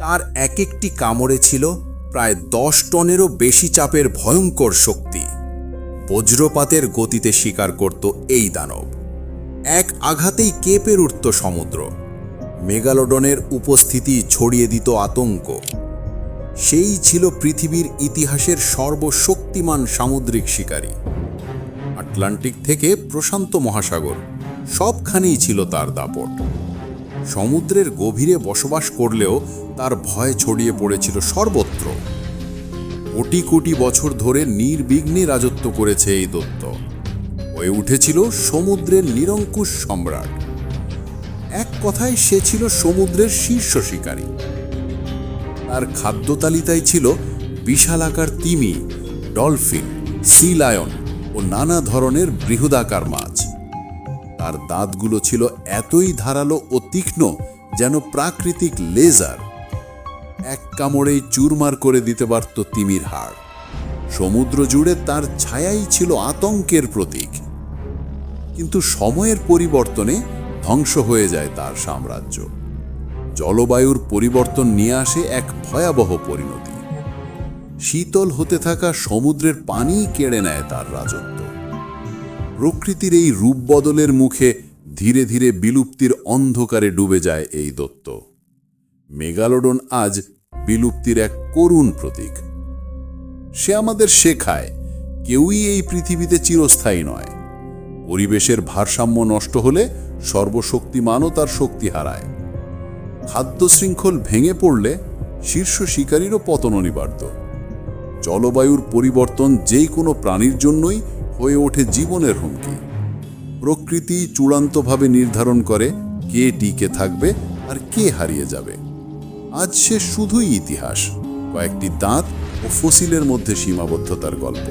তার এক একটি কামড়ে ছিল প্রায় দশ টনেরও বেশি চাপের ভয়ঙ্কর শক্তি। বজ্রপাতের গতিতে শিকার করত এই দানব। এক আঘাতেই কেঁপে উঠত সমুদ্র। মেগালোডনের উপস্থিতি ছড়িয়ে দিত আতঙ্ক। সেই ছিল পৃথিবীর ইতিহাসের সর্বশক্তিমান সামুদ্রিক শিকারী। আটলান্টিক থেকে প্রশান্ত মহাসাগর, সবখানেই ছিল তার দাপট। সমুদ্রের গভীরে বসবাস করলেও তার ভয় ছড়িয়ে পড়েছিল সর্বত্র। কোটি কোটি বছর ধরে নির্বিঘ্নে রাজত্ব করেছে এই দত্ত। হয়ে উঠেছিল সমুদ্রের নিরঙ্কুশ সম্রাট। এক কথায় সে ছিল সমুদ্রের শীর্ষ শিকারী। তার খাদ্য তালিকায় ছিল বিশালাকার তিমি, ডলফিন, সি লায়ন ও নানা ধরনের বৃহদাকার মাছ। তার দাঁতগুলো ছিল এতই ধারালো ও তীক্ষ্ণ যেন প্রাকৃতিক লেজার। এক কামড়েই চুরমার করে দিতে পারত তিমির হাড়। সমুদ্র জুড়ে তার ছায়াই ছিল আতঙ্কের প্রতীক। কিন্তু সময়ের পরিবর্তনে ধ্বংস হয়ে যায় তার সাম্রাজ্য। জলবায়ুর পরিবর্তন নিয়ে আসে এক ভয়াবহ পরিণতি। শীতল হতে থাকা সমুদ্রের পানি কেড়ে নেয় তার রাজত্ব। প্রকৃতির এই রূপ বদলের মুখে ধীরে ধীরে বিলুপ্তির অন্ধকারে ডুবে যায় এই দত্ত। মেগালোডন আজ বিলুপ্তির এক করুণ প্রতীক। সে আমাদের শেখায়, কেউই এই পৃথিবীতে চিরস্থায়ী নয়। পরিবেশের ভারসাম্য নষ্ট হলে সর্বশক্তিমানও তার শক্তি হারায়। খাদ্য শৃঙ্খল ভেঙে পড়লে শীর্ষ শিকারীরও পতন অনিবার্য জলবায়ুর পরিবর্তন যেই কোনো প্রাণীর জন্যই হয়ে ওঠে জীবনের হুমকি। প্রকৃতি চূড়ান্তভাবে নির্ধারণ করে কে টিকে থাকবে আর কে হারিয়ে যাবে। আজ সে শুধুই ইতিহাস, কয়েকটি দাঁত ও ফসিলের মধ্যে সীমাবদ্ধতার গল্প।